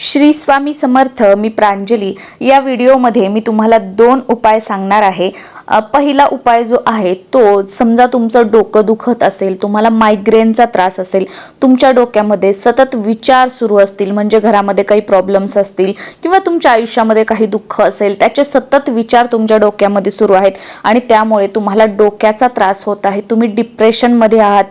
श्री स्वामी समर्थ मी प्रांजली या व्हिडिओमध्ये मी तुम्हाला दोन उपाय सांगणार आहे. पहिला उपाय जो आहे तो समजा तुमचं डोकं दुखत असेल तुम्हाला मायग्रेनचा त्रास असेल तुमच्या डोक्यामध्ये सतत विचार सुरू असतील म्हणजे घरामध्ये काही प्रॉब्लेम्स असतील किंवा तुमच्या आयुष्यामध्ये काही दुःख असेल त्याचे सतत विचार तुमच्या डोक्यामध्ये सुरू आहेत आणि त्यामुळे तुम्हाला डोक्याचा त्रास होत आहे तुम्ही डिप्रेशनमध्ये आहात.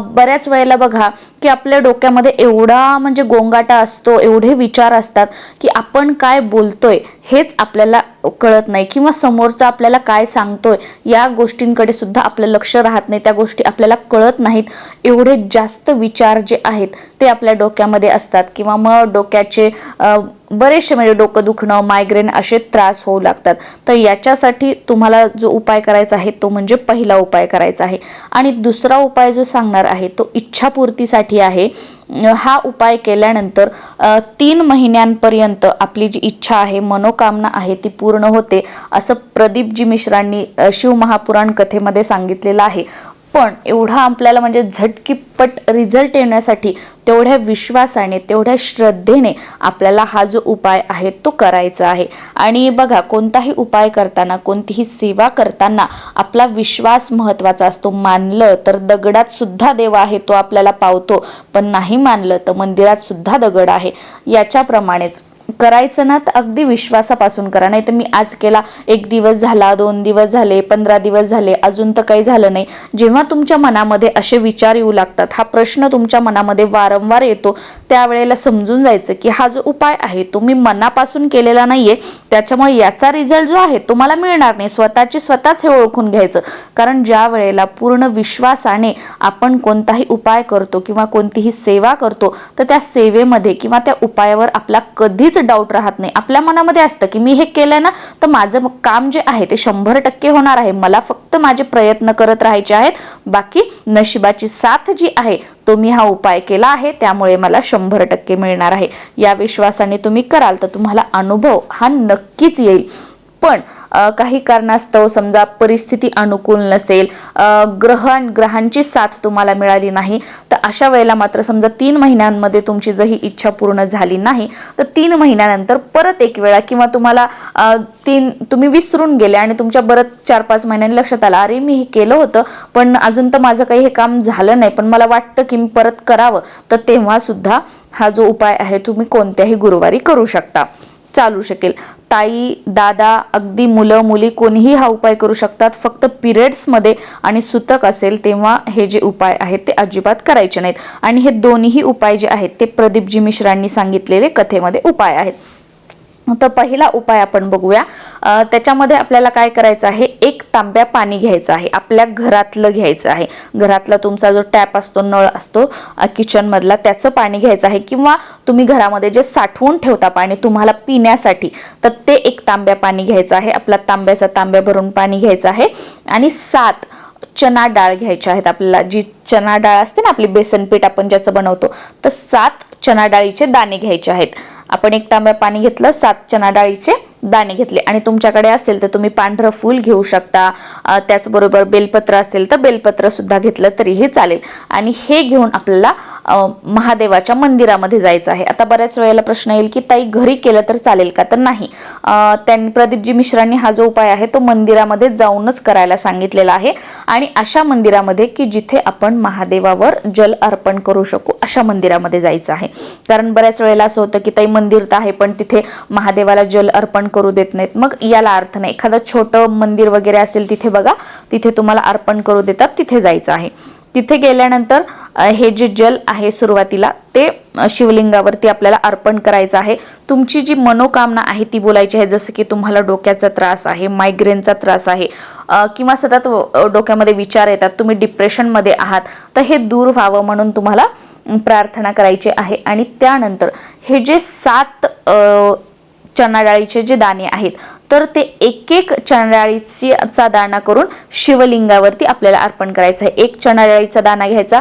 बऱ्याच वेळेला बघा की आपल्या डोक्यामध्ये एवढा म्हणजे गोंगाटा असतो एवढे विचार असतात की आपण काय बोलतोय हेच आपल्याला कळत नाही किंवा समोरचा आपल्याला काय सांगतोय या गोष्टींकडे सुद्धा आपलं लक्ष राहत नाही त्या गोष्टी आपल्याला कळत नाहीत. एवढे जास्त विचार जे आहेत ते आपल्या डोक्यामध्ये असतात किंवा मग डोक्याचे बरेचसे म्हणजे डोकं दुखणं मायग्रेन असे त्रास होऊ लागतात. तर याच्यासाठी तुम्हाला जो उपाय करायचा आहे तो म्हणजे पहिला उपाय करायचा आहे. आणि दुसरा उपाय जो सांगणार आहे तो इच्छापूर्तीसाठी आहे. हा उपाय केल्यानंतर तीन महिन्यांपर्यंत आपली जी इच्छा आहे मनोकामना आहे ती पूर्ण होते असं प्रदीपजी मिश्रांनी शिव शिवमहापुराण कथेमध्ये सांगितलेलं आहे. पण एवढा आपल्याला म्हणजे झटकीपट रिझल्ट येण्यासाठी तेवढ्या विश्वासाने तेवढ्या श्रद्धेने आपल्याला हा जो उपाय आहे तो करायचा आहे. आणि बघा कोणताही उपाय करताना कोणतीही सेवा करताना आपला विश्वास महत्त्वाचा असतो. मानलं तर दगडात सुद्धा देव आहे तो आपल्याला पावतो. पण नाही मानलं तर मंदिरात सुद्धा दगड आहे. याच्याप्रमाणेच करायचं ना तर अगदी विश्वासापासून करा. नाही तर मी आज केला एक दिवस झाला दोन दिवस झाले पंधरा दिवस झाले अजून तर काही झालं नाही. जेव्हा तुमच्या मनामध्ये असे विचार येऊ लागतात हा प्रश्न तुमच्या मनामध्ये वारंवार येतो त्यावेळेला समजून जायचं की हा जो उपाय आहे तो मी मनापासून केलेला नाहीये. त्याच्यामुळे याचा रिझल्ट जो आहे तो मला मिळणार नाही. स्वतःची स्वतःच हे ओळखून घ्यायचं. कारण ज्या वेळेला पूर्ण विश्वासाने आपण कोणताही उपाय करतो किंवा कोणतीही सेवा करतो तर त्या सेवेमध्ये किंवा त्या उपायावर आपला कधीच डाऊट राहत नाही. आपल्या मनामध्ये असतं की मी हे केलं ना तर माझं काम जे आहे ते शंभर टक्के होणार आहे. मला फक्त माझे प्रयत्न करत राहायचे आहेत. बाकी नशिबाची साथ जी आहे तो मी हा उपाय केला आहे त्यामुळे मला शंभर टक्के मिळणार आहे. या विश्वासाने तुम्ही कराल तर तुम्हाला अनुभव हा नक्कीच येईल. पण काही कारणास्तव समजा परिस्थिती अनुकूल नसेल ग्रहण ग्रहांची साथ तुम्हाला मिळाली नाही तर अशा वेळेला मात्र समजा तीन महिन्यांमध्ये तुमची जर ही इच्छा पूर्ण झाली नाही तर तीन महिन्यानंतर परत एक वेळा किंवा तुम्हाला तीन तुम्ही विसरून गेले आणि तुमच्या परत चार पाच महिन्यांनी लक्षात आलं अरे मी हे केलं होतं पण अजून तर माझं काही हे काम झालं नाही पण मला वाटतं की मी परत करावं. तर तेव्हा सुद्धा हा जो उपाय आहे तुम्ही कोणत्याही गुरुवारी करू शकता. चालू शकेल. ताई दादा अगदी मुलं मुली कोणीही हा उपाय करू शकतात. फक्त पिरियड्समध्ये आणि सुतक असेल तेव्हा हे जे उपाय आहेत ते अजिबात करायचे नाहीत. आणि हे दोन्हीही उपाय जे आहेत ते प्रदीपजी मिश्रांनी सांगितलेले कथेमध्ये उपाय आहेत. तर पहिला उपाय आपण बघूया. त्याच्यामध्ये आपल्याला काय करायचं आहे? एक तांब्या पाणी घ्यायचं आहे. आपल्या घरातलं घ्यायचं आहे. घरातला तुमचा जो टॅप असतो नळ असतो किचनमधला त्याचं पाणी घ्यायचं आहे. किंवा तुम्ही घरामध्ये जे साठवून ठेवता पाणी तुम्हाला पिण्यासाठी तर ते एक तांब्या पाणी घ्यायचं आहे. आपला तांब्याचा तांब्या भरून पाणी घ्यायचं आहे. आणि सात चना डाळ घ्यायच्या आहेत आपल्याला. जी चना डाळ असते ना आपली बेसन पीठ आपण ज्याचं बनवतो तर सात चना डाळीचे दाणे घ्यायचे आहेत. आपण एक तांब्या पाणी घेतलं सात चना डाळीचे. दाणे घेतले. आणि तुमच्याकडे असेल तर तुम्ही पांढरं फूल घेऊ शकता. त्याचबरोबर बेलपत्र असेल तर बेलपत्र सुद्धा घेतलं तरीही चालेल. आणि हे घेऊन आपल्याला महादेवाच्या मंदिरामध्ये जायचं आहे. आता बऱ्याच वेळेला प्रश्न येईल की ताई घरी केलं तर चालेल का? तर नाही. त्यांनी प्रदीपजी मिश्रांनी हा जो उपाय आहे तो मंदिरामध्ये जाऊनच करायला सांगितलेला आहे. आणि अशा मंदिरामध्ये की जिथे आपण महादेवावर जल अर्पण करू शकू अशा मंदिरामध्ये जायचं आहे. कारण बऱ्याच वेळेला असं होतं की ताई मंदिर तर आहे पण तिथे महादेवाला जल अर्पण करू देत नाहीत. मग याला अर्थ नाही. एखादं छोटं मंदिर वगैरे असेल तिथे बघा तिथे तुम्हाला अर्पण करू देतात तिथे जायचं आहे. तिथे गेल्यानंतर हे जे जल आहे सुरुवातीला ते शिवलिंगावरती आपल्याला अर्पण करायचं आहे. तुमची जी मनोकामना आहे ती बोलायची आहे जसं की तुम्हाला डोक्याचा त्रास आहे मायग्रेनचा त्रास आहे किंवा सतत डोक्यामध्ये विचार येतात तुम्ही डिप्रेशनमध्ये आहात तर हे दूर व्हावं म्हणून तुम्हाला प्रार्थना करायची आहे. आणि त्यानंतर हे जे सात चणाडाळीचे जे दाणे आहेत तर ते एक एक चणाडाळीची चा दाणा करून शिवलिंगावरती आपल्याला अर्पण करायचं आहे. एक चणाडाळीचा दाणा घ्यायचा.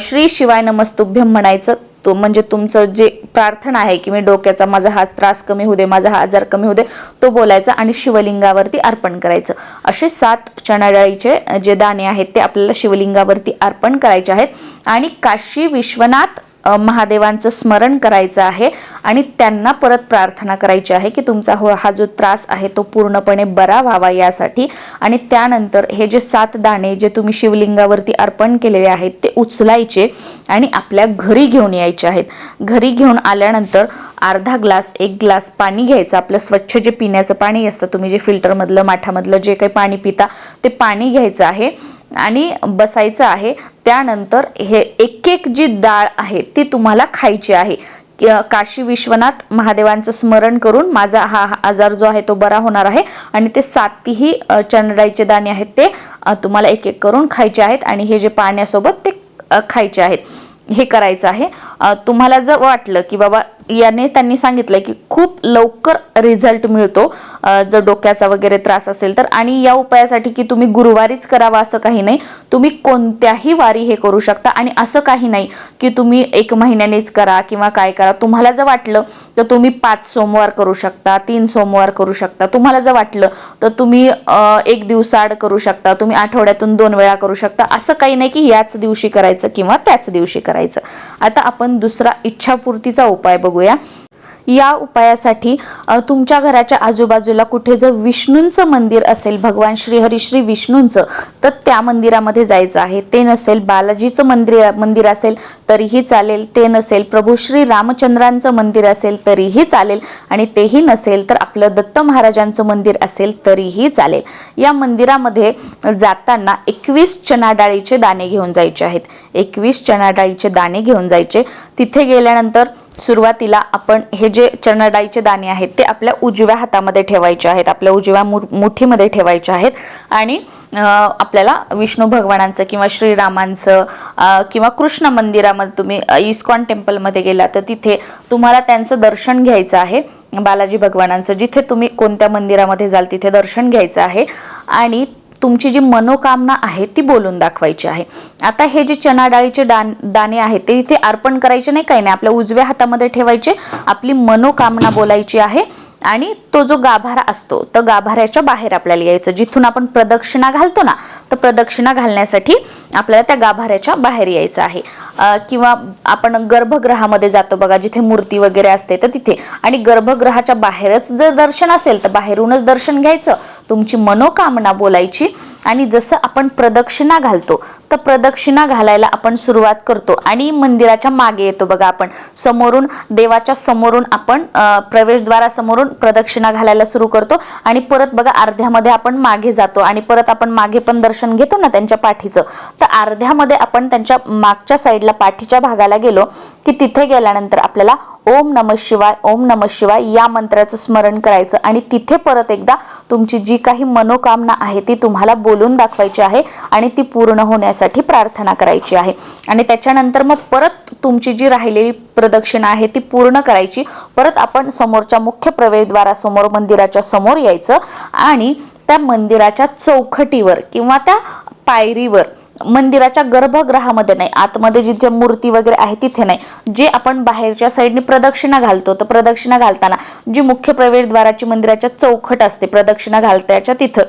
श्री शिवाय नमस्तुभ्यम म्हणायचं तो म्हणजे तुमचं जे प्रार्थना आहे की मी डोक्याचा माझा हा त्रास कमी होऊ दे माझा हा आजार कमी होऊ दे तो बोलायचा आणि शिवलिंगावरती अर्पण करायचं. असे सात चणाडाळीचे जे दाणे आहेत ते आपल्याला शिवलिंगावरती अर्पण करायचे आहेत. आणि काशी विश्वनाथ महादेवांचं स्मरण करायचं आहे आणि त्यांना परत प्रार्थना करायची आहे की तुमचा हो हा जो त्रास आहे तो पूर्णपणे बरा व्हावा यासाठी. आणि त्यानंतर हे जे सात दाणे जे तुम्ही शिवलिंगावरती अर्पण केलेले आहेत ते उचलायचे आणि आपल्या घरी घेऊन यायचे आहेत. घरी घेऊन आल्यानंतर अर्धा ग्लास एक ग्लास पाणी घ्यायचं. आपलं स्वच्छ जे पिण्याचं पाणी असतं तुम्ही जे फिल्टरमधलं माठामधलं जे काही पाणी पिता ते पाणी घ्यायचं आहे. आणि बसायचं आहे. त्यानंतर हे एक एक जी डाळ आहे ती तुम्हाला खायची आहे. काशी विश्वनाथ महादेवांचं स्मरण करून माझा हा हा आजार जो आहे तो बरा होणार आहे. आणि ते सातही चंद्राईचे दाणे आहेत ते तुम्हाला एक एक करून खायचे आहेत. आणि हे जे पाण्यासोबत ते खायचे आहेत. हे करायचं आहे. तुम्हाला जर वाटलं की बाबा याने त्यांनी सांगितलं की खूप लवकर रिझल्ट मिळतो. जर डोक्याचा वगैरे त्रास असेल तर. आणि या उपायासाठी की तुम्ही गुरुवारीच करावा असं काही नाही. तुम्ही कोणत्याही वारी हे करू शकता. आणि असं काही नाही की तुम्ही एक महिन्यानेच करा किंवा काय करा. तुम्हाला जर वाटलं तर तुम्ही पाच सोमवार करू शकता तीन सोमवार करू शकता. तुम्हाला जर वाटलं तर तुम्ही एक दिवसाआड करू शकता. तुम्ही आठवड्यातून दोन वेळा करू शकता. असं काही नाही की याच दिवशी करायचं किंवा त्याच दिवशी करायचं. आता आपण दुसरा इच्छापूर्तीचा उपाय बघू बघूया. या उपायासाठी तुमच्या घराच्या आजूबाजूला कुठे जर विष्णूंचं मंदिर असेल भगवान श्री श्री विष्णूंचं तर त्या मंदिरामध्ये जायचं आहे. ते नसेल बालाजीचं मंदिर मंदिर असेल तरीही चालेल. ते नसेल प्रभू श्री रामचंद्रांचं मंदिर असेल तरीही चालेल. आणि तेही नसेल तर आपलं दत्त महाराजांचं मंदिर असेल तरीही चालेल. या मंदिरामध्ये जाताना एकवीस चणा डाळीचे दाणे घेऊन जायचे आहेत. एकवीस चणा डाळीचे दाणे घेऊन जायचे. तिथे गेल्यानंतर सुरुवातीला आपण हे जे चणाडाळीचे दाणे आहेत ते आपल्या उजव्या हातामध्ये ठेवायचे आहेत आपल्या उजव्या मु मुठीमध्ये ठेवायचे आहेत आणि आपल्याला विष्णू भगवानांचं किंवा श्रीरामांचं किंवा कृष्ण मंदिरामध्ये तुम्ही इस्कॉन टेम्पलमध्ये गेला तर तिथे तुम्हाला त्यांचं दर्शन घ्यायचं आहे. बालाजी भगवानांचं जिथे तुम्ही कोणत्या मंदिरामध्ये जाल तिथे दर्शन घ्यायचं आहे. आणि तुमची जी मनोकामना आहे ती बोलून दाखवायची आहे. आता हे जे चणा डाळीचे दान दाणे आहेत ते इथे अर्पण करायचे नाही काही नाही. आपल्या उजव्या हातामध्ये ठेवायचे आपली मनोकामना बोलायची आहे आणि तो जो गाभारा असतो तर गाभाऱ्याच्या बाहेर आपल्याला यायचं. जिथून आपण प्रदक्षिणा घालतो ना तर प्रदक्षिणा घालण्यासाठी आपल्याला त्या गाभाऱ्याच्या बाहेर यायचं आहे. किंवा आपण गर्भगृहामध्ये जातो बघा जिथे मूर्ती वगैरे असते तर तिथे. आणि गर्भगृहाच्या बाहेरच जर दर्शन असेल तर बाहेरूनच दर्शन घ्यायचं. तुमची मनोकामना बोलायची आणि जसं आपण प्रदक्षिणा घालतो तर प्रदक्षिणा घालायला आपण सुरुवात करतो आणि मंदिराच्या मागे येतो बघा आपण. समोरून देवाच्या समोरून आपण प्रवेशद्वारासमोरून प्रदक्षिणा घालायला सुरू करतो आणि परत बघा अर्ध्यामध्ये आपण मागे जातो आणि परत आपण मागे पण दर्शन घेतो ना त्यांच्या पाठीचं. तर अर्ध्यामध्ये आपण त्यांच्या मागच्या साईडला पाठीच्या भागाला गेलो की तिथे गेल्यानंतर आपल्याला ओम नम शिवाय ओम नम शिवाय या मंत्राचं स्मरण करायचं आणि तिथे परत एकदा तुमची जी काही मनोकामना आहे ती तुम्हाला बोलून दाखवायची आहे आणि ती पूर्ण होण्यासाठी प्रार्थना करायची आहे. आणि त्याच्यानंतर मग परत तुमची जी राहिलेली प्रदक्षिणा आहे ती पूर्ण करायची. परत आपण समोरच्या मुख्य प्रवेशद्वारासमोर मंदिराच्या समोर यायचं आणि त्या मंदिराच्या चौखटीवर किंवा त्या पायरीवर मंदिराच्या गर्भगृहामध्ये नाही. आतमध्ये जिथे मूर्ती वगैरे आहे तिथे नाही. जे आपण बाहेरच्या साईडने प्रदक्षिणा घालतो तर प्रदक्षिणा घालताना जी मुख्य प्रवेशद्वाराची मंदिराच्या चौखट असते प्रदक्षिणा घालताच्या तिथं.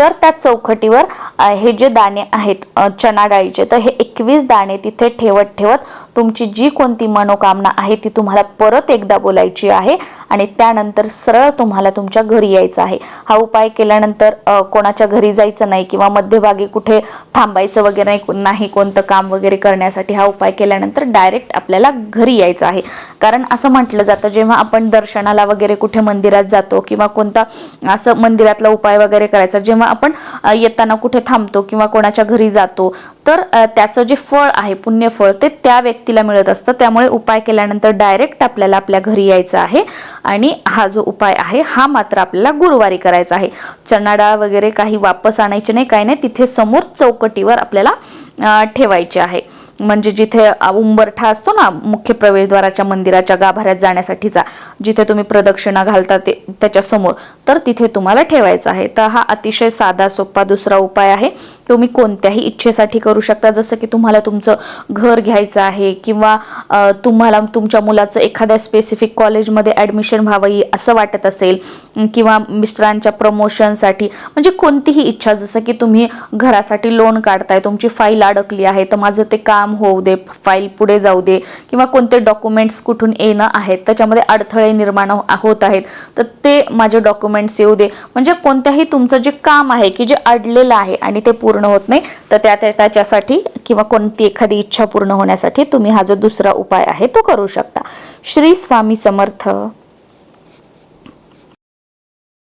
तर त्या चौखटीवर हे जे दाणे आहेत चना चणा डाळीचे तर हे एकवीस दाणे तिथे ठेवत ठेवत तुमची जी कोणती मनोकामना आहे ती तुम्हाला परत एकदा बोलायची आहे आणि त्यानंतर सरळ तुम्हाला तुमच्या घरी यायचं आहे. हा उपाय केल्यानंतर कोणाच्या घरी जायचं नाही किंवा मध्यभागी कुठे थांबायचं वगैरे नाही- नाही कोणतं काम वगैरे करण्यासाठी हा उपाय केल्यानंतर डायरेक्ट आपल्याला घरी यायचं आहे. कारण असं म्हटलं जातं जेव्हा आपण दर्शनाला वगैरे कुठे मंदिरात जातो किंवा कोणता असं मंदिरातला उपाय वगैरे करायचा जेव्हा आपण येताना कुठे थांबतो किंवा कोणाच्या घरी जातो तर त्याचं जे फळ आहे पुण्यफळ ते त्या व्यक्तीला मिळत असतं. त्यामुळे उपाय केल्यानंतर डायरेक्ट आपल्याला आपल्या घरी यायचं आहे आणि हा जो उपाय आहे हा मात्र आपल्याला गुरुवारी करायचा आहे. चणा डाळ वगैरे काही वापस आणायचे नाही काही नाही तिथे समोर चौकटीवर आपल्याला ठेवायचे आहे. म्हणजे जिथे उंबरठा असतो ना मुख्य प्रवेशद्वाराच्या मंदिराच्या गाभाऱ्यात जाण्यासाठीचा जिथे तुम्ही प्रदक्षिणा घालता ते त्याच्यासमोर तर तिथे तुम्हाला ठेवायचं आहे. तर हा अतिशय साधा सोपा दुसरा उपाय आहे. तुम्ही कोणत्याही इच्छेसाठी करू शकता. जसं की तुम्हाला तुमचं घर घ्यायचं आहे किंवा तुम्हाला तुमच्या मुलाचं एखाद्या स्पेसिफिक कॉलेजमध्ये ॲडमिशन व्हावं असं वाटत असेल किंवा मिस्टरांच्या प्रमोशनसाठी म्हणजे कोणतीही इच्छा जसं की तुम्ही घरासाठी लोन काढताय तुमची फाईल अडकली आहे तर माझं ते काम होऊ दे फाईल पुढे जाऊ दे किंवा कोणते डॉक्युमेंट्स कुठून येणं आहेत त्याच्यामध्ये अडथळे निर्माण हो-, होत आहेत तर ते माझे डॉक्युमेंट्स येऊ दे. म्हणजे कोणत्याही तुमचं जे काम आहे की जे अडलेलं आहे आणि ते पूर्ण होत नाही तर त्या त्या- त्याच्यासाठी किंवा कोणती एखादी इच्छा पूर्ण होण्यासाठी तुम्ही हा जो दुसरा उपाय आहे तो करू शकता. श्री स्वामी समर्थ.